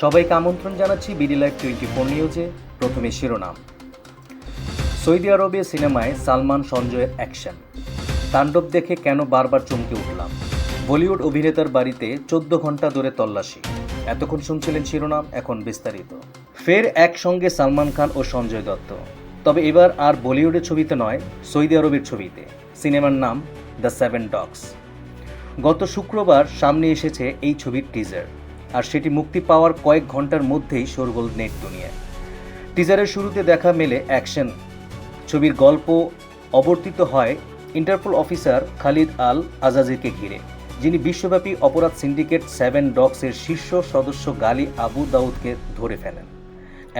সবাইকে আমন্ত্রণ জানাচ্ছি বিডি লাইভ টোয়েন্টি ফোর নিউজে। প্রথমে শিরোনাম। সৌদি আরবে সিনেমায় সালমান সঞ্জয়ের অ্যাকশন। তাণ্ডব দেখে কেন বারবার চমকে উঠলাম। বলিউড অভিনেতার বাড়িতে চোদ্দ ঘণ্টা ধরে তল্লাশি। এতক্ষণ শুনছিলেন শিরোনাম, এখন বিস্তারিত। ফের একসঙ্গে সালমান খান ও সঞ্জয় দত্ত। তবে এবার আর বলিউডের ছবিতে নয়, সৌদি আরবের ছবিতে। সিনেমার নাম দ্য সেভেন ডগস। গত শুক্রবার সামনে এসেছে এই ছবির টিজার। আর সেটি মুক্তি পাওয়ার কয়েক ঘণ্টার মধ্যেই শোরগোল নেট দুনিয়ায়। টিজারের শুরুতে দেখা মেলে অ্যাকশন। ছবির গল্প অবর্তিত হয় ইন্টারপোল অফিসার খালিদ আল আজাজিকে ঘিরে, যিনি বিশ্বব্যাপী অপরাধ সিন্ডিকেট সেভেন ডগসের শীর্ষ সদস্য গালি আবু দাউদকে ধরে ফেলেন।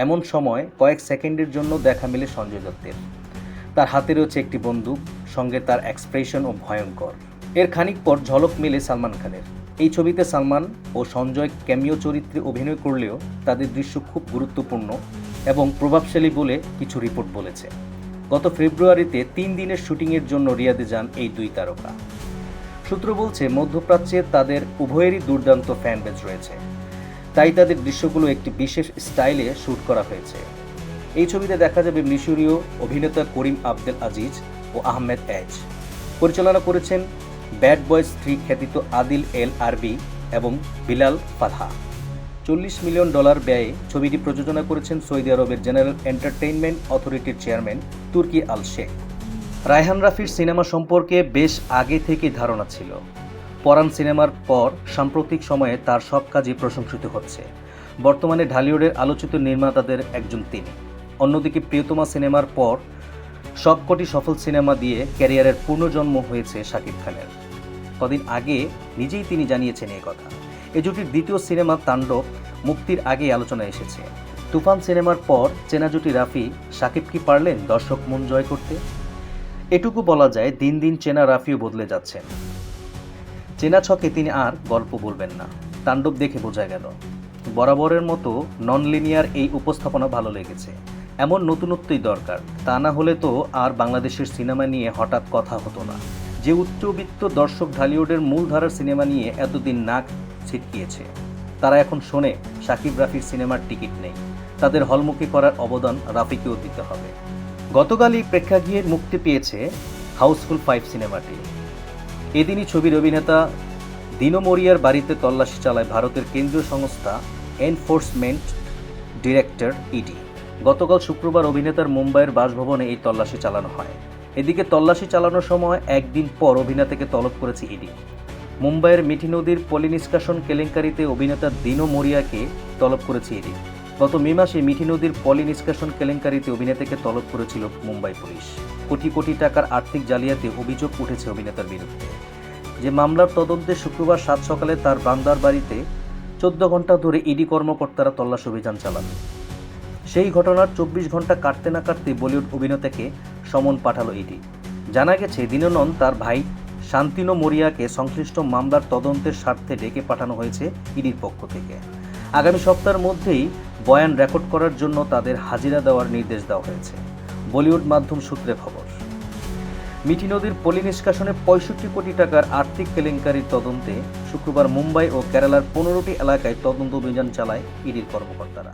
এমন সময় কয়েক সেকেন্ডের জন্য দেখা মেলে সঞ্জয় দত্তের। তার হাতে রয়েছে একটি বন্দুক, সঙ্গে তার এক্সপ্রেশন ও ভয়ঙ্কর। এর খানিক পর ঝলক মেলে সালমান খানের। এই ছবিতে সালমান ও সঞ্জয় ক্যামিও চরিত্রে অভিনয় করলেও তাদের দৃশ্য খুব গুরুত্বপূর্ণ এবং প্রভাবশালী বলে কিছু রিপোর্ট বলেছে। গত ফেব্রুয়ারিতে তিন দিনের শুটিংয়ের জন্য রিয়াদে যান এই দুই তারকা। সূত্র বলছে, মধ্যপ্রাচ্যে তাদের উভয়েরই দুর্দান্ত ফ্যান বেজ রয়েছে। তাই তাদের দৃশ্যগুলো একটি বিশেষ স্টাইলে শ্যুট করা হয়েছে। এই ছবিতে দেখা যাবে মিশরীয় অভিনেতা করিম আব্দেল আজিজ ও আহমেদ এজ। পরিচালনা করেছেন ব্যাড বয়েজ থ্রি খ্যাতিত আদিল এল আরবি এবং বিলাল ফালহা। চল্লিশ মিলিয়ন ডলার ব্যয়ে ছবিটি প্রযোজনা করেছেন সৌদি আরবের জেনারেল এন্টারটেইনমেন্ট অথরিটির চেয়ারম্যান তুর্কি আল শেখ। রায়হান রাফির সিনেমা সম্পর্কে বেশ আগে থেকেই ধারণা ছিল। পরাণ সিনেমার পর সাম্প্রতিক সময়ে তার সব কাজই প্রশংসিত হচ্ছে। বর্তমানে ঢালিউডের আলোচিত নির্মাতাদের একজন তিনি। অন্যদিকে প্রিয়তমা সিনেমার পর সবকটি সফল সিনেমা দিয়ে ক্যারিয়ারের পুনর্জন্ম হয়েছে শাকিব খানের। কদিন আগে নিজেই তিনি জানিয়েছেন এই কথা। এ জুটির দ্বিতীয় সিনেমা তাণ্ডব মুক্তির আগে আলোচনা এসেছে। তুফান সিনেমার পর চেনা জুটি রাফি শাকিব কি পারলেন দর্শক মন জয় করতে? এটুকু বলা যায় দিন দিন চেনা রাফিও বদলে যাচ্ছেন। চেনা ছকে তিনি আর গল্প বলবেন না। তাণ্ডব দেখে বোঝা গেল। বরাবরের মতো নন লিনিয়ার এই উপস্থাপনা ভালো লেগেছে। এমন নতুনত্বই দরকার। তা না হলে তো আর বাংলাদেশের সিনেমা নিয়ে হঠাৎ কথা হতো না। যে উচ্চবিত্ত দর্শক ঢালিউডের মূলধারার সিনেমা নিয়ে এতদিন নাক ছিটকিয়েছে, তারা এখন শোনে সাকিব রাফির সিনেমার টিকিট নেই। তাদের হলমুখী করার অবদান রাফিকেও দিতে হবে। গতকালই প্রেক্ষাগৃহে মুক্তি পেয়েছে হাউসফুল ফাইভ সিনেমাটি। এদিনই ছবির অভিনেতা দিনো মরিয়ার বাড়িতে তল্লাশি চালায় ভারতের কেন্দ্রীয় সংস্থা এনফোর্সমেন্ট ডিরেক্টর ইডি। গতকাল শুক্রবার অভিনেতার মুম্বাইয়ের বাসভবনে এই তল্লাশি চালানো হয়। এদিকে তল্লাশি চালানোর সময় একদিন পর অভিনেতাকে তলব করেছে ইডি। মুম্বাইয়ের মিঠি নদীর পলিনিষ্কাশন কেলেঙ্কারিতে অভিনেতা দিনো মরিয়াকে তলব করেছে ইডি। গত মে মাসে মিঠি নদীর পলি নিষ্কাশন কেলেঙ্কারিতে অভিনেতাকে তলব করেছিল মুম্বাই পুলিশ। কোটি কোটি টাকার আর্থিক জালিয়াতি অভিযোগ উঠেছে অভিনেতার বিরুদ্ধে। যে মামলার তদন্তে শুক্রবার সাত সকালে তার বান্দার বাড়িতে চোদ্দ ঘণ্টা ধরে ইডি কর্মকর্তারা তল্লাশ অভিযান চালান। সেই ঘটনার চব্বিশ ঘণ্টা কাটতে না কাটতে বলিউড অভিনেতাকে সমন পাঠালো ইডি। জানা গেছে দিননন তার ভাই শান্তিনো মরিয়াকে সংশ্লিষ্ট মামলার তদন্তের স্বার্থে ডেকে পাঠানো হয়েছে ইডির পক্ষ থেকে। আগামী সপ্তাহের মধ্যেই বয়ান রেকর্ড করার জন্য তাদের হাজিরা দেওয়ার নির্দেশ দেওয়া হয়েছে। বলিউড মাধ্যম সূত্রে খবর। মিঠি নদীর পলি নিষ্কাশনে পঁয়ষট্টি কোটি টাকার আর্থিক কেলেঙ্কারির তদন্তে শুক্রবার মুম্বাই ও কেরালার পনেরোটি এলাকায় তদন্ত অভিযান চালায় ইডির কর্মকর্তারা।